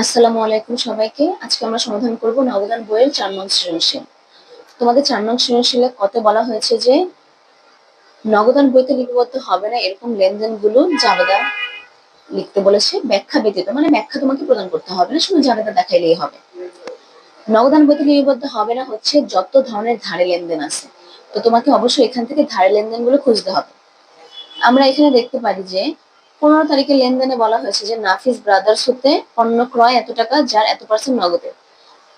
আসসালামু আলাইকুম সবাইকে। আজকে আমরা সমাধান করব নবদান বইয়ের চার নং সৃজনশীল। তোমাদের চার নং সৃজনশীলে কত বলা হয়েছে যে নগদান বইতে লিপিবদ্ধ হবে না এরকম লেনদেনগুলো জাবেদা লিখতে বলেছে, ব্যাখ্যা ব্যতীত। মানে ব্যাখ্যা তোমাকে প্রদান করতে হবে না, শুধু জাবেদা দেখাইলেই হবে। নগদান বইতে লিপিবদ্ধ হবে না হচ্ছে যত ধরনের ধারে লেনদেন আছে। তো তোমাকে অবশ্যই এখান থেকে ধারে লেনদেনগুলো খুঁজতে হবে। আমরা এখানে দেখতে পারি যে পনেরো তারিখে লেনদেনে বলা হয়েছে যে নাফিস ব্রাদার্স হতে পণ্য ক্রয় এত টাকা, যার এত পার্সেন্ট নগদে।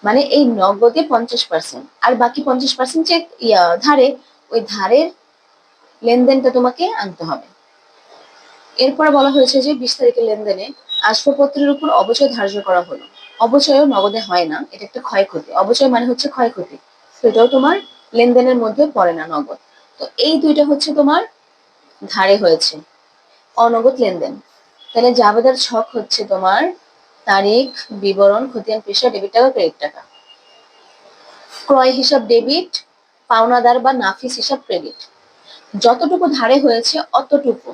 মানে এই নগদে পঞ্চাশ পার্সেন্ট আর বাকি পঞ্চাশ পার্সেন্ট ইয়া, ধারে, ওই ধারের লেনদেনটা তোমাকে আনতে হবে। এরপর বলা হয়েছে যে বিশ তারিখের লেনদেনে আসবাবপত্রের উপর অবচয় ধার্য করা হলো। অবচয়ও নগদে হয় না, এটা একটা ক্ষয়ক্ষতি। অবচয় মানে হচ্ছে ক্ষয়ক্ষতি। তো এটাও তোমার লেনদেনের মধ্যে পড়ে না নগদ। তো এই দুইটা হচ্ছে তোমার ধারে হয়েছে। অনগদ লেনদেন। তাহলে জাবেদার ছক হচ্ছে তোমার তারিখ, বিবরণ খতিয়ান পেশা ডেবিট টাকা ক্রেডিট টাকা। ক্রয় হিসাব ডেবিট পাওনাদার বা নাফিস হিসাব ক্রেডিট যতটুকু ধারে হয়েছে অতটুকু।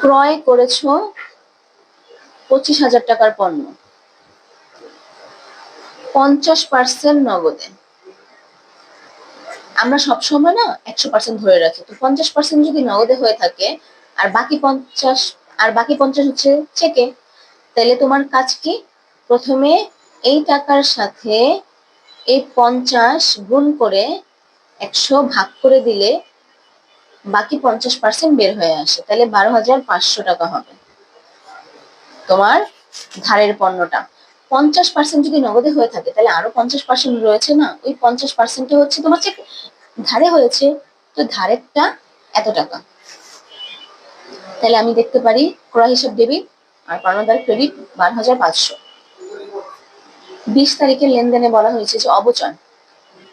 ক্রয় করেছ পঁচিশ হাজার টাকার পণ্য। পঞ্চাশ পার্সেন্ট নগদে। আমরা সবসময় না একশো পার্সেন্ট ধরে রাখি। তো পঞ্চাশ পার্সেন্ট যদি নগদে হয়ে থাকে, আর বাকি পঞ্চাশ, আর বাকি পঞ্চাশ হচ্ছে চেকে তাহলে তোমার কাজ কি? প্রথমে এই টাকার সাথে এই পঞ্চাশ গুণ করে একশো ভাগ করে দিলে বাকি পঞ্চাশ পার্সেন্ট বের হয়ে আসে। তাহলে বারো হাজার পাঁচশো টাকা হবে। তোমার ধারের পণ্যটা। পঞ্চাশ পার্সেন্ট যদি নগদে হয়ে থাকে, তাহলে আরও পঞ্চাশ পার্সেন্ট রয়েছে না? ওই পঞ্চাশ পার্সেন্টে হচ্ছে তোমার চেক ধারে হয়েছে। তো ধারেরটা এত টাকা। তাহলে আমি দেখতে পারি ক্রয় হিসাব ডেবিট আর পাওনাদার ক্রেডিট বারো হাজার পাঁচশো। বিশ তারিখের লেনদেনে বলা হয়েছে যে অবচয়।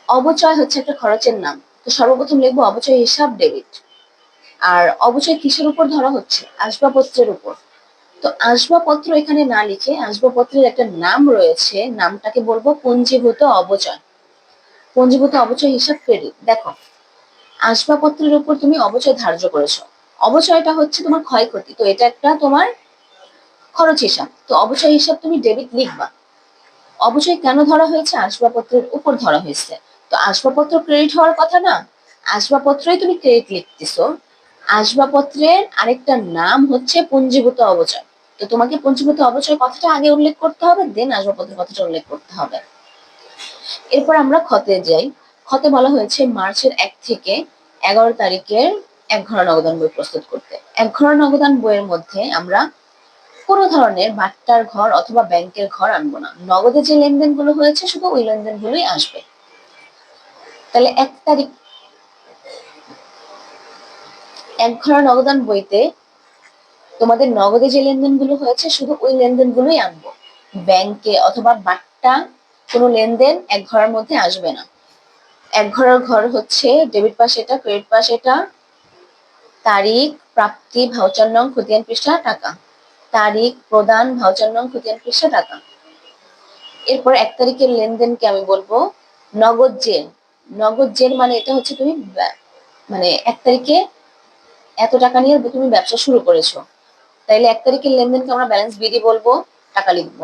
অবচয় হচ্ছে একটা খরচের নাম। তো সর্বপ্রথম লিখব অবচয় হিসাব ডেবিট। আর অবচয় কিসের উপর ধরা হচ্ছে? আসবাবপত্রের উপর। তো আসবাবপত্র এখানে না লিখে আসবাবপত্রের একটা নাম রয়েছে, নামটাকে বলব পঞ্জীভূত অবচয়। পঞ্জীভূত অবচয় হিসাব ক্রেডিট দেখো, আসবাবপত্রের উপর তুমি অবচয় ধার্য করেছ। অবচয়টা হচ্ছে তোমার ক্ষয়ক্ষতি। তো এটা একটা তোমার খরচ হিসাব। তো অবচয় হিসাব তুমি ডেবিট লিখবা। অবচয় কেন ধরা হয়েছে? আসবাবপত্রের উপর ধরা হয়েছে। তো আসবাবপত্র ক্রেডিট হওয়ার কথা না? আসবাবপত্রই তুমি ক্রেডিট লিখতেছো। আসবাবপত্রের আরেকটা নাম হচ্ছে পঞ্জীভূত অবচয়। তো তোমাকে পঞ্জীভূত অবচয় কথাটা আগে উল্লেখ করতে হবে দেন আসবাবপত্রের কথাটা উল্লেখ করতে হবে। এরপর আমরা খতে যাই। খতে বলা হয়েছে মার্চের এক থেকে এগারো তারিখের এক ঘর নগদান বই প্রস্তুত করতে। এক ঘর নগদান বইয়ের মধ্যে আমরা কোনো ধরনের বাট্টার ঘর অথবা ব্যাংকের ঘর আনব না। নগদে যে লেনদেনগুলো হয়েছে, শুধু ওই লেনদেন গুলোই আসবে। তাহলে এক তারিখ, এক ঘর নগদান বইতে তোমাদের নগদে যে লেনদেনগুলো হয়েছে, শুধু ওই লেনদেন গুলোই আনব। ব্যাংকে অথবা বাট্টা কোনো লেনদেন এক ঘরের মধ্যে আসবে না। এক ঘরের ঘর হচ্ছে ডেবিট পাস এটা, ক্রেডিট পাস এটা, তারিখ, প্রাপ্তি, ভাউচার নং, খতিয়ান পৃষ্ঠা, টাকা। তারিখ, প্রদান, ভাউচার নং, খতিয়ান পৃষ্ঠা, টাকা। এরপর এক তারিখের লেনদেনকে আমি বলব নগদ জেল। নগদ জেল মানে এটা হচ্ছে তুমি মানে এক তারিখে এত টাকা নিয়ে তুমি ব্যবসা শুরু করেছ। তাইলে এক তারিখের লেনদেনকে আমরা ব্যালেন্স বিডি বলব, টাকা লিখব।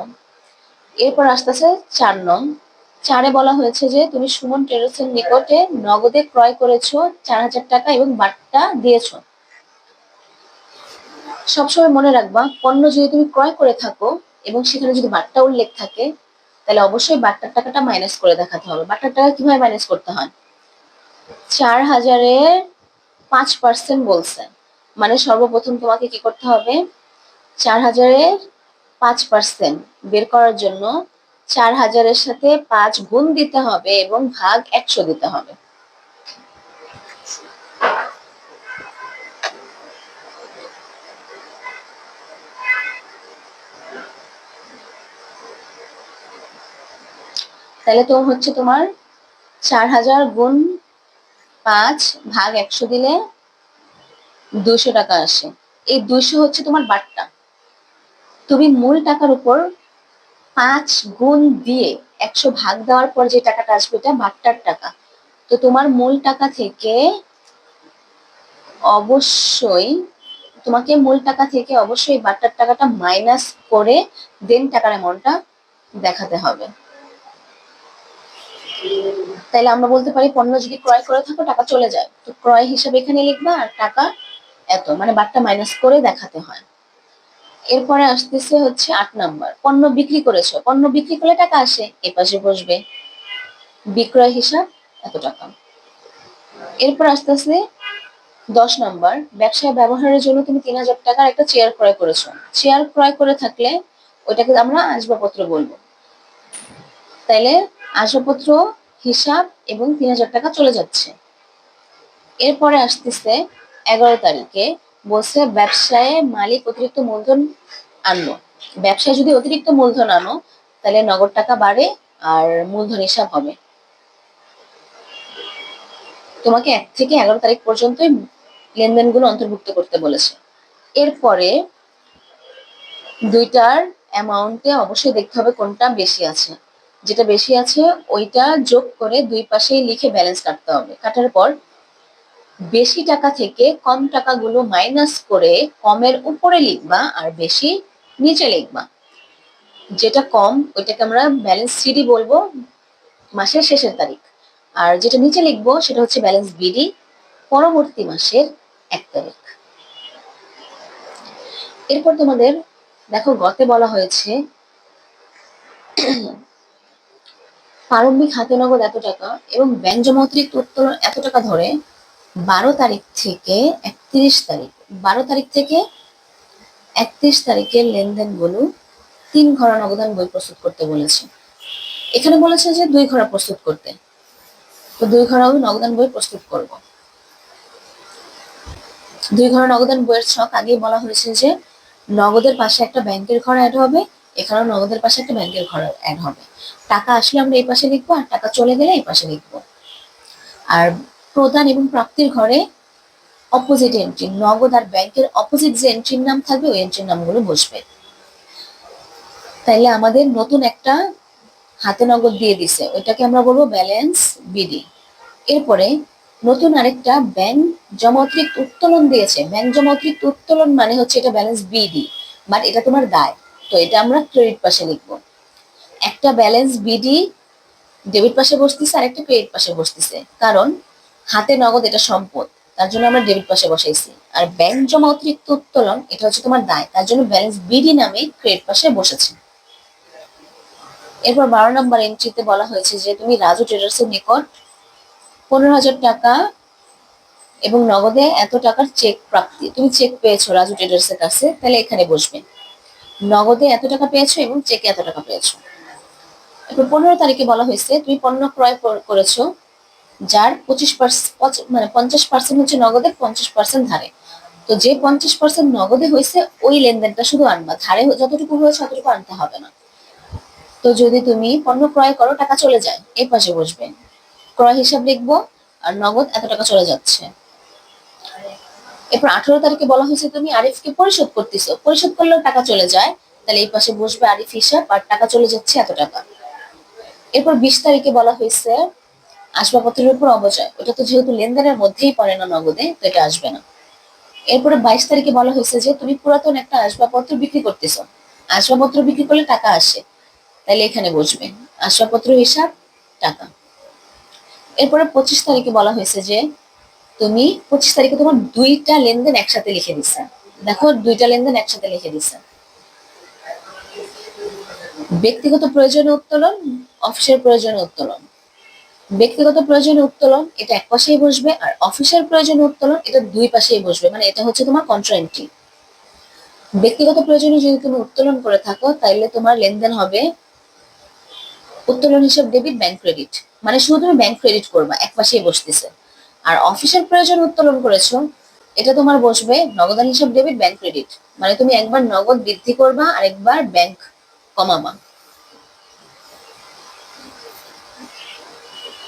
এরপর আসতেছে চার নং। চারে বলা হয়েছে যে, তুমি সুমন ট্রেডার্সের নিকটে নগদে ক্রয় করেছ চার হাজার টাকা এবং বাট্টা দিয়েছ। সবসময় মনে রাখবা, পণ্য যদি তুমি ক্রয় করে থাকো এবং সেখানে যদি বাট্টা উল্লেখ থাকে, তাহলে অবশ্যই বাট্টার টাকাটা মাইনাস করে দেখাতে হবে। বাট্টার টাকা কীভাবে মাইনাস করতে হয়? চার হাজারের পাঁচ পার্সেন্ট বলছে। মানে সর্বপ্রথম তোমাকে কি করতে হবে? চার হাজারের পাঁচ পার্সেন্ট বের করার জন্য চার হাজারের সাথে পাঁচ গুণ দিতে হবে এবং ভাগ একশো দিতে হবে। তাহলে তো হচ্ছে তোমার চার হাজার গুণ পাঁচ ভাগ একশো দিলে দুশো টাকা আসে। এই দুশো হচ্ছে তোমার বাট্টা তুমি মূল টাকার উপর পাঁচ গুণ দিয়ে একশো ভাগ দেওয়ার পর যে টাকাটা আসবে এটা বাট্টার টাকা। তো তোমার মূল টাকা থেকে অবশ্যই, তোমাকে মূল টাকা থেকে অবশ্যই বাটার টাকাটা মাইনাস করে দেন টাকার অ্যামাউন্টটা দেখাতে হবে। তাইলে আমরা বলতে পারি পণ্য যদি ক্রয় করে থাকো, টাকা চলে যায়। তো ক্রয় হিসাবে এখানে লিখবা আর টাকা এত মানে বাটটা মাইনাস করে দেখাতে হয়। এরপরে আসতেছে হচ্ছে আট নাম্বার পণ্য বিক্রি করেছ। পণ্য বিক্রি করলে টাকা আসে, এ পাশে বসবে। বিক্রয় হিসাব এত টাকা। এরপর আস্তে আস্তে দশ নাম্বার ব্যবসায় ব্যবহারের জন্য তুমি তিন হাজার টাকার একটা চেয়ার ক্রয় করেছ। চেয়ার ক্রয় করে থাকলে ওইটাকে আমরা আসবাবপত্র বলব। তাইলে আসবাবপত্র, হিসাব এবং তিন হাজার টাকা চলে যাচ্ছে। এরপরে আসতেছে এগারো তারিখে বলছে ব্যবসায় মালিক অতিরিক্ত মূলধন আনলো ব্যবসায় যদি অতিরিক্ত মূলধন আনো, তাহলে নগদ টাকা বাড়ে আর মূলধন হিসাব হবে। তোমাকে এক থেকে এগারো তারিখ পর্যন্তই লেনদেনগুলো অন্তর্ভুক্ত করতে বলেছে। এরপরে দুইটার অ্যামাউন্টে অবশ্যই দেখতে হবে কোনটা বেশি আছে। যেটা বেশি আছে, ওইটা যোগ করে দুই পাশেই লিখে ব্যালেন্স কাটতে হবে। কাটার পর বেশি টাকা থেকে কম টাকাগুলো মাইনাস করে কমের উপরে লিখবা আর বেশি নিচে লিখবা। যেটা কম, ওইটাকে আমরা ব্যালেন্স সিডি বলব মাসের শেষের তারিখ। আর যেটা নিচে লিখব, সেটা হচ্ছে ব্যালেন্স বিডি পরবর্তী মাসের এক তারিখ। এরপর তোমাদের দেখো গতে বলা হয়েছে, প্রারম্ভিক হাতে নগদ এত টাকা এবং ব্যাংক জমা অতিরিক্ত এত টাকা ধরে বারো তারিখ থেকে একত্রিশ তারিখ। বারো তারিখ থেকে একত্রিশ তারিখের লেনদেন লেনদেনগুলো তিন ঘরা নগদান বই প্রস্তুত করতে বলেছে। এখানে বলেছে যে দুই ঘরা প্রস্তুত করতে। তো দুই ঘরাও নগদান বই প্রস্তুত করব। দুই ঘর নগদান বইয়ের ছক আগেই বলা হয়েছে যে নগদের পাশে একটা ব্যাংকের ঘর অ্যাড হবে, এখানেও নগদের পাশে একটা ব্যাংকের ঘর অ্যাড হবে। টাকা আসলে আমরা এই পাশে লিখব আর টাকা চলে গেলে এই পাশে লিখব। আর প্রদান এবং প্রাপ্তির ঘরে অপোজিট এন্ট্রি নগদ আর ব্যাংকের অপোজিট যে এন্ট্রির নাম থাকবে, ওই এন্ট্রির নামগুলো বসবে। তাইলে আমাদের নতুন একটা হাতে নগদ দিয়ে দিছে, ওইটাকে আমরা বলব ব্যালেন্স বিডি এরপরে নতুন আরেকটা ব্যাংক জমা অতিরিক্ত উত্তোলন দিয়েছে। ব্যাংক জমা অতিরিক্ত উত্তোলন মানে হচ্ছে এটা ব্যালেন্স বিডি বাট এটা তোমার দায়। তো এটা আমরা ক্রেডিট পাশে লিখব। একটা ব্যালেন্স বিডি ডেবিট পাশে বসতেছে আর একটা ক্রেডিট পাশে বসতেছে। কারণ হাতে নগদ এটা সম্পদ, তার জন্য আমরা ডেবিট পাশে বসাইছি। আর ব্যাংক জমা অতিরিক্ত উত্তোলন, এটা হচ্ছে তোমার দায়, তার জন্য ব্যালেন্স বিডি নামে ক্রেডিট পাশে বসেছে। এরপর বারো নম্বর এন্ট্রিতে বলা হয়েছে যে তুমি রাজু ট্রেডার্স এর নিকট পনেরো হাজার টাকা এবং নগদে এত টাকার চেক প্রাপ্তি। তুমি চেক পেয়েছ রাজু ট্রেডার্স এর কাছে, তাহলে এখানে বসবে। নগদে এত টাকা পেয়েছ এবং চেকে এত টাকা পেয়েছ। এরপর পনেরো তারিখে বলা হয়েছে, তুমি পণ্য ক্রয় কর- করেছ যার পঁচিশ মানে পঞ্চাশ পার্সেন্ট হচ্ছে নগদে, পঞ্চাশ পার্সেন্ট ধারে। তো যে পঞ্চাশ পার্সেন্ট নগদে হয়েছে, ওই লেনদেনটা শুধু আনবা। ধারে যতটুকু হয়েছে ততটুকু আনতে হবে না। তো যদি তুমি পণ্য ক্রয় করো, টাকা চলে যায় এই পাশে বসবে। ক্রয় হিসাব লিখব, আর নগদ এত টাকা চলে যাচ্ছে। এরপর আঠারো তারিখে বলা হয়েছে তুমি আরিফকে পরিশোধ করতেছো। পরিশোধ করলেও টাকা চলে যায়, তাহলে এই পাশে বসবে আরিফ হিসাব, আর টাকা চলে যাচ্ছে এত টাকা। এরপর বিশ তারিখে বলা হয়েছে আসবাবপত্রের উপর অবচয়। ওটা তো যেহেতু লেনদেনের মধ্যেই পড়ে না নগদে, তো এটা আসবে না। এরপরে বাইশ তারিখে বলা হয়েছে যে, তুমি পুরাতন একটা আসবাবপত্র বিক্রি করতেছো। আসবাবপত্র বিক্রি করলে টাকা আসে। তাহলে এখানে বসবে। আসবাবপত্র হিসাব, টাকা। এরপরে পঁচিশ তারিখে বলা হয়েছে যে, তুমি পঁচিশ তারিখে তোমার দুইটা লেনদেন একসাথে লিখে দিচ্ছে দেখো, দুইটা লেনদেন একসাথে লিখে দিচ্ছে ব্যক্তিগত প্রয়োজনে উত্তোলন, অফিসের প্রয়োজনে উত্তোলন। ব্যক্তিগত প্রয়োজনে উত্তোলন, এটা এক পাশেই বসবে, আর অফিসের প্রয়োজনে উত্তোলন, এটা দুই পাশেই বসবে মানে এটা হচ্ছে তোমার কন্ট্রা এন্ট্রি ব্যক্তিগত প্রয়োজনে যদি তুমি উত্তোলন করে থাকো, তাইলে তোমার লেনদেন হবে উত্তোলন হিসাব ডেবিট ব্যাংক ক্রেডিট মানে শুধু তুমি ব্যাংক ক্রেডিট করবা, এক পাশেই বসতেছে। আর অফিসের প্রয়োজন উত্তোলন করেছ, এটা তোমার বসবে নগদান হিসাব ডেবিট ব্যাংক ক্রেডিট মানে তুমি একবার নগদ বৃদ্ধি করবা আর একবার ব্যাংক কমাবা।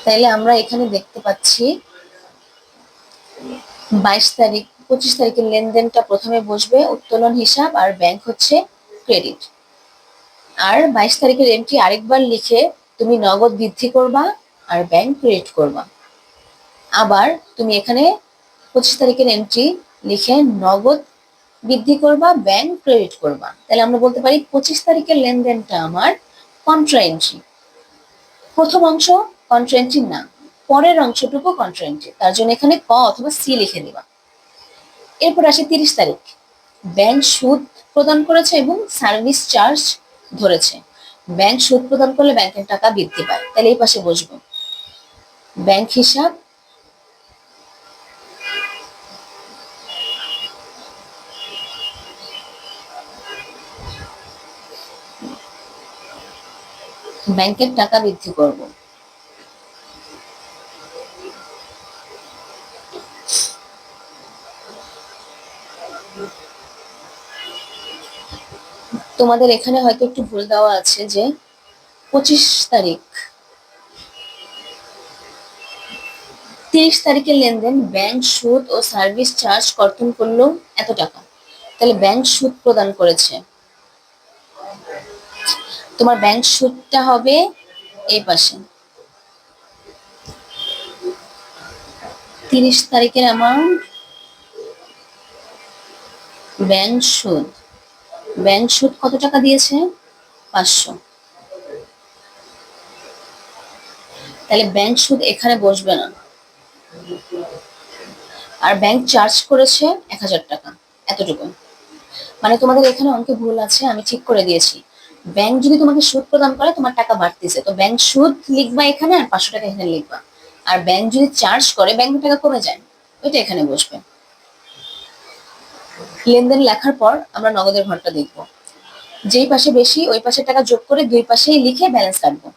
তাইলে আমরা এখানে দেখতে পাচ্ছি বাইশ তারিখ, পঁচিশ তারিখের লেনদেনটা প্রথমে বসবে উত্তোলন হিসাব আর ব্যাংক হচ্ছে ক্রেডিট আর বাইশ তারিখের এন্ট্রি আরেকবার লিখে তুমি নগদ বৃদ্ধি করবা আর ব্যাংক ক্রেডিট করবা। আবার তুমি এখানে পঁচিশ তারিখের এন্ট্রি লিখে নগদ বৃদ্ধি করবা ব্যাংক ক্রেডিট করবা। তাহলে আমরা বলতে পারি পঁচিশ তারিখের লেনদেনটা আমার কন্ট্রা এন্ট্রি প্রথম অংশ কন্ট্রা এন্ট্রি না। পরের অংশটুকু কন্ট্রা তার জন্য এখানে ক অথবা সি লিখে দিবা এরপর আসে তিরিশ তারিখ। ব্যাংক সুদ প্রদান করেছে এবং সার্ভিস চার্জ ধরেছে। ব্যাংক সুদ প্রদান করলে ব্যাংকের টাকা বৃদ্ধি পায়। তাহলে এই পাশে বসবো। ব্যাংক হিসাব। ব্যাংকের টাকা বৃদ্ধি করব। তোমাদের এখানে হয়তো একটু ভুল দেওয়া আছে যে পঁচিশ তারিখ। তিরিশ তারিখের লেনদেন ব্যাংক সুদ ও সার্ভিস চার্জ কর্তন করল এত টাকা। তাহলে ব্যাংক সুদ প্রদান করেছে। তোমার ব্যাংক সুদটা হবে এই পাশে। তিরিশ তারিখের অ্যামাউন্ট ব্যাংক সুদ। ব্যাংক সুদ কত টাকা দিয়েছে? পাঁচশো। তাহলে ব্যাংক সুদ এখানে বসবে না। আর ব্যাংক চার্জ করেছে এক হাজার টাকা, এতটুকু। মানে তোমাদের এখানে অঙ্কে ভুল আছে, আমি ঠিক করে দিয়েছি। ব্যাংক যদি তোমাকে সুদ প্রদান করে, তোমার টাকা বাড়তেছে। তো ব্যাংক সুদ লিখবা এখানে আর পাঁচশো টাকা এখানে লিখবা। আর ব্যাংক যদি চার্জ করে, ব্যাংকের টাকা কমে যায়। ওইটা এখানে বসবে। লেনদেন লেখার পর আমরা নগদের ঘরটা দেখব। যেই পাশে বেশি, ওই পাশে টাকা যোগ করে দুই পাশেই লিখে ব্যালেন্স কাটবো।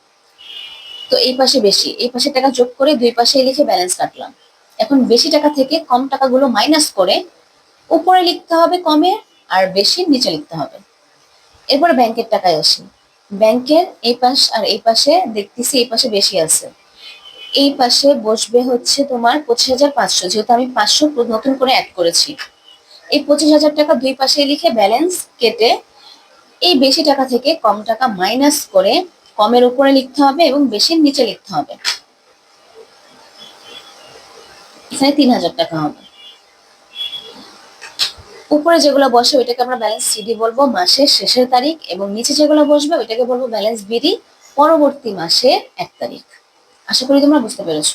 তো এই পাশে বেশি, এই পাশে টাকা যোগ করে দুই পাশেই লিখে ব্যালেন্স কাটলাম। এখন বেশি টাকা থেকে কম টাকাগুলো মাইনাস করে উপরে লিখতে হবে কমে আর বেশি নিচে লিখতে হবে। এরপর ব্যাংকের টাকায় আসি। ব্যাংকের এই পাশ আর এই পাশে দেখতেছি এই পাশে বেশি আছে। এই পাশে বসবে হচ্ছে তোমার পঁচিশ হাজার পাঁচশো, যেহেতু আমি পাঁচশো নতুন করে অ্যাড করেছি। এই পঁচিশ হাজার টাকা দুই পাশে লিখে ব্যালেন্স কেটে এই বেশি টাকা থেকে কম টাকা মাইনাস করে কমের উপরে লিখতে হবে এবং বেশির নিচে লিখতে হবে। এখানে তিন হাজার টাকা হবে। উপরে যেগুলো বসে ওইটাকে আমরা ব্যালেন্স সিডি বলব, মাসের শেষের তারিখ এবং নিচে যেগুলো বসবে ওইটাকে বলব ব্যালেন্স বিডি পরবর্তী মাসের এক তারিখ। আশা করি তোমরা বুঝতে পেরেছ।